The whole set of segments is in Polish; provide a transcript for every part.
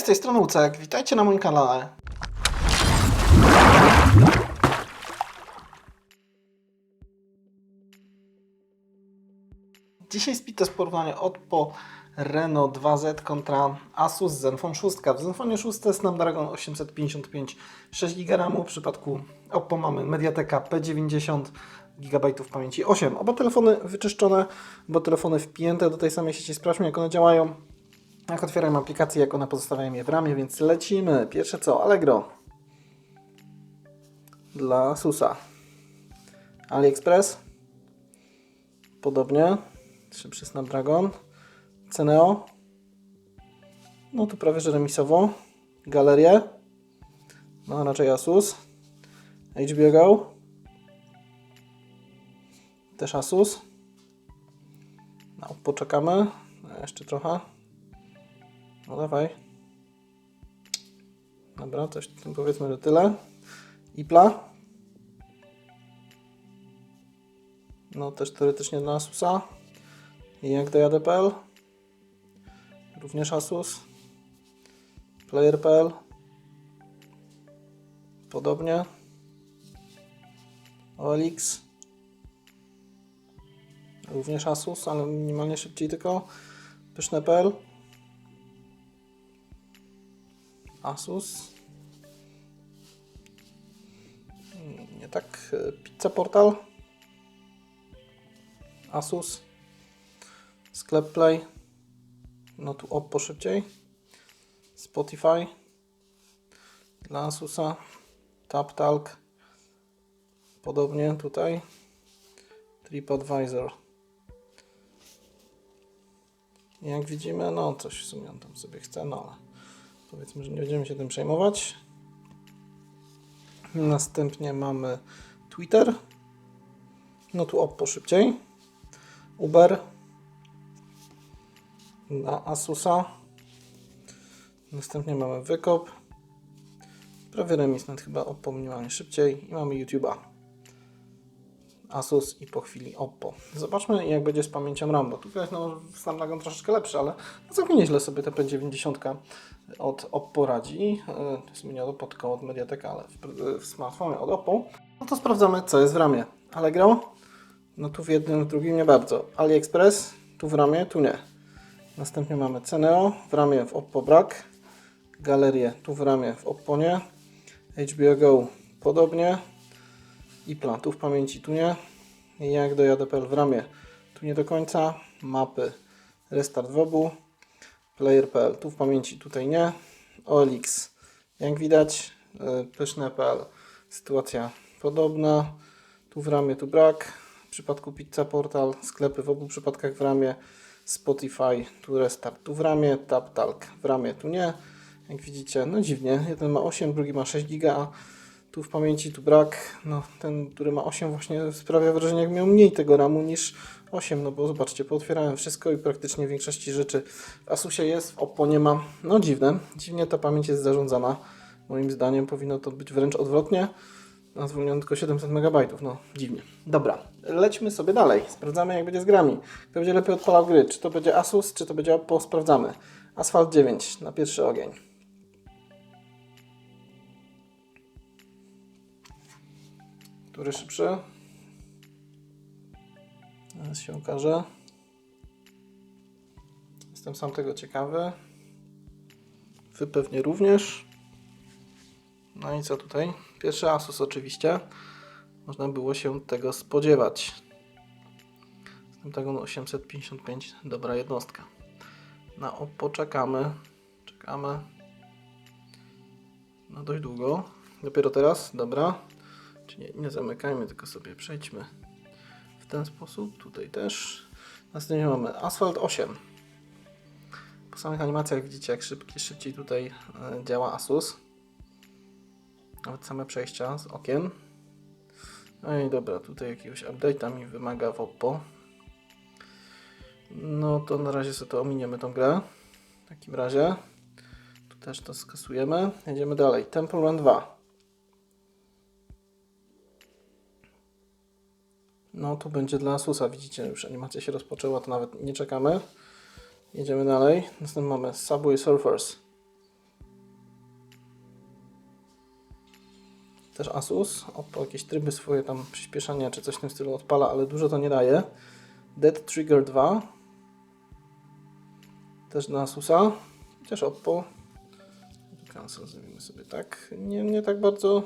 Z tej strony Ucek, witajcie na moim kanale. Dzisiaj speed test porównanie Oppo Reno 2Z kontra Asus Zenfone 6. W Zenfone 6 Snapdragon 855 6 GB. W przypadku Oppo mamy Mediateka P90 GB pamięci 8. Oba telefony wyczyszczone, oba telefony wpięte do tej samej sieci. Sprawdźmy jak one działają. Jak otwieram aplikację, jak one pozostawiają je w ramie, więc lecimy. Pierwsze co? Allegro. Dla Asusa. AliExpress. Podobnie. Szybszy Snapdragon. Ceneo. No tu prawie że remisowo. Galerię. No raczej Asus. HBO Go. Też Asus. No, poczekamy. Jeszcze trochę. No dawaj. Dobra, coś tym powiedzmy, że tyle. Ipla. No też teoretycznie dla Asusa. I jak dojadę.pl. Również Asus. Player.pl. Podobnie. OLX. Również Asus, ale minimalnie szybciej tylko. Pyszne.pl. Asus. Nie tak. Pizza Portal. Asus. Sklep Play. No tu Oppo szybciej. Spotify. Dla Asusa. TapTalk. Podobnie tutaj. TripAdvisor. Jak widzimy, no coś w sumie on tam sobie chce, no ale powiedzmy, że nie będziemy się tym przejmować. Następnie mamy Twitter. No tu Oppo szybciej. Uber. Na Asusa. Następnie mamy Wykop. Prawie remis, nawet chyba Oppo minimalnie szybciej. I mamy YouTube'a. Asus i po chwili Oppo. Zobaczmy jak będzie z pamięcią RAM, bo tutaj no, Snapdragon troszeczkę lepszy, ale całkiem nieźle sobie ta P90 od Oppo radzi. E, To jest pod koło od Mediateka, ale w, w smartfonie od Oppo. No to sprawdzamy co jest w ramie. Allegro? No tu w jednym, w drugim nie bardzo. AliExpress? Tu w ramie, tu nie. Następnie mamy Ceneo, w ramie w Oppo brak. Galerię tu w ramie w Oppo nie. HBO Go podobnie. I plan tu w pamięci, tu nie. Jak do JDPL w ramie, tu nie do końca. Mapy, restart w obu. Player.pl tu w pamięci, tutaj nie. OLX, jak widać. y, Pyszne.pl sytuacja podobna. Tu w ramie, tu brak. W przypadku Pizza Portal, sklepy w obu przypadkach w ramie. Spotify, tu restart, tu w ramię. TapTalk w ramię, tu nie. Jak widzicie, no dziwnie. Jeden ma 8, drugi ma 6 giga, tu w pamięci, tu brak. No, ten, który ma 8 właśnie sprawia wrażenie, jak miał mniej tego RAMu niż 8, no bo zobaczcie, pootwierałem wszystko i praktycznie w większości rzeczy w Asusie jest, w Oppo nie ma. No dziwne, dziwnie ta pamięć jest zarządzana. Moim zdaniem powinno to być wręcz odwrotnie. A zwolniono tylko 700 MB, no dziwnie. Dobra, lećmy sobie dalej. Sprawdzamy jak będzie z grami. Kto będzie lepiej odpalał gry? Czy to będzie Asus, czy to będzie Oppo? Sprawdzamy. Asphalt 9 na pierwszy ogień. Który szybszy? Zaraz się okaże. Jestem sam tego ciekawy. Wy pewnie również. No i co tutaj? Pierwszy Asus oczywiście. Można było się tego spodziewać. Snapdragon 855, dobra jednostka. Na Oppo czekamy. Czekamy. No dość długo. Dopiero teraz, dobra. Nie, nie zamykajmy, tylko sobie przejdźmy w ten sposób. Tutaj też. Następnie mamy Asphalt 8. Po samych animacjach widzicie, jak szybki, szybciej tutaj e, działa Asus. Nawet same przejścia z okien. No i dobra, tutaj jakiegoś update'a mi wymaga w Oppo. No to na razie sobie to ominiemy tą grę. W takim razie. Tu też to skasujemy. Jedziemy dalej. Temple Run 2. No tu będzie dla Asusa, widzicie, już animacja się rozpoczęła, to nawet nie czekamy. Jedziemy dalej. Następnie mamy Subway Surfers. Też Asus. Oppo jakieś tryby swoje tam przyspieszania czy coś w tym stylu odpala, ale dużo to nie daje. Dead Trigger 2. Też dla Asusa. Też Oppo. Cancel zrobimy sobie tak. Nie, nie tak bardzo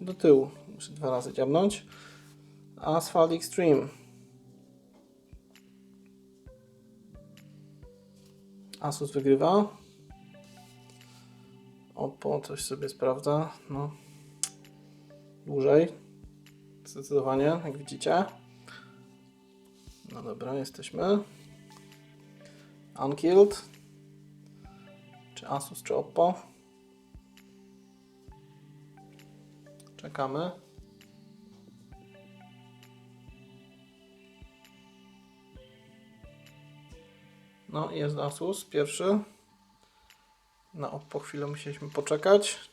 do tyłu. Muszę dwa razy dziabnąć. Asphalt Extreme. Asus wygrywa. Oppo coś sobie sprawdza. No. Dłużej. Zdecydowanie, jak widzicie. No dobra, jesteśmy. Unkilled. Czy Asus, czy Oppo? Czekamy. No, jest Asus pierwszy. Na Oppo chwilę musieliśmy poczekać.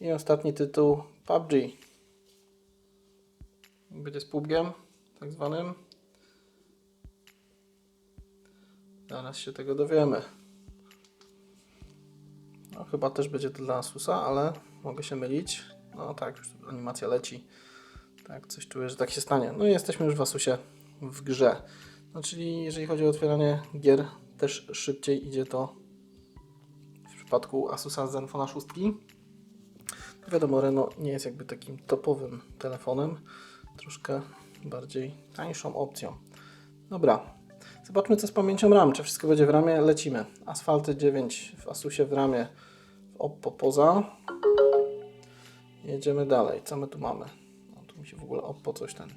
I ostatni tytuł PUBG. Będzie z pubgiem, tak zwanym. Zaraz się tego dowiemy. No, chyba też będzie to dla Asusa, ale mogę się mylić. No tak, już animacja leci. Tak, coś czuję, że tak się stanie. No i jesteśmy już w Asusie w grze. No czyli jeżeli chodzi o otwieranie gier, też szybciej idzie to w przypadku Asusa Zenfona 6. No wiadomo, Reno nie jest jakby takim topowym telefonem. Troszkę bardziej tańszą opcją. Dobra, zobaczmy co z pamięcią RAM. Czy wszystko będzie w ramie? Lecimy. Asfalty 9 w Asusie w ramie, w Oppo poza. Jedziemy dalej. Co my tu mamy? No, tu mi się w ogóle Oppo coś ten...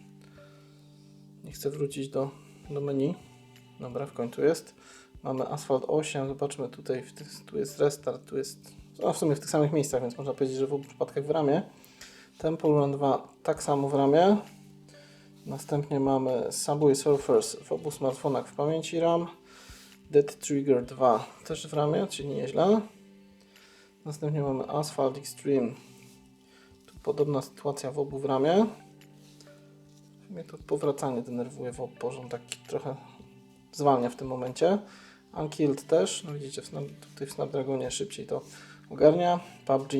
Nie chcę wrócić do, do menu. Dobra, w końcu jest. Mamy Asphalt 8. Zobaczmy tutaj. Tu jest restart, tu jest... No, w sumie w tych samych miejscach, więc można powiedzieć, że w obu przypadkach w ramie. Temple Run 2 tak samo w ramie. Następnie mamy Subway Surfers w obu smartfonach w pamięci RAM. Dead Trigger 2 też w ramie, czyli nieźle. Następnie mamy Asphalt Extreme. Tu podobna sytuacja w obu w ramie. Mnie to powracanie denerwuje w Oppo, że on taki trochę zwalnia w tym momencie. Unkilled też, no widzicie, w Snap, tutaj w Snapdragonie szybciej to ogarnia. PUBG,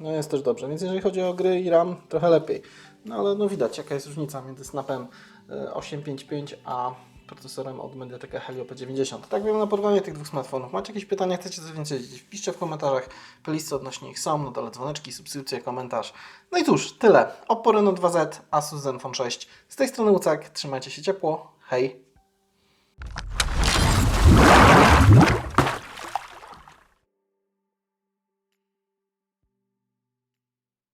no jest też dobrze, więc jeżeli chodzi o gry i RAM, trochę lepiej. No ale no widać, jaka jest różnica między Snapem e, 855 a procesorem od Mediateka Helio P90. Tak wiem na porównanie tych dwóch smartfonów. Macie jakieś pytania, chcecie coś więcej wiedzieć? Wpiszcie w komentarzach, playlisty odnośnie ich są, na dole dzwoneczki, subskrypcje, komentarz. No i cóż, tyle. Oppo Reno 2Z, Asus Zenfone 6. Z tej strony Łucek, trzymajcie się ciepło, hej!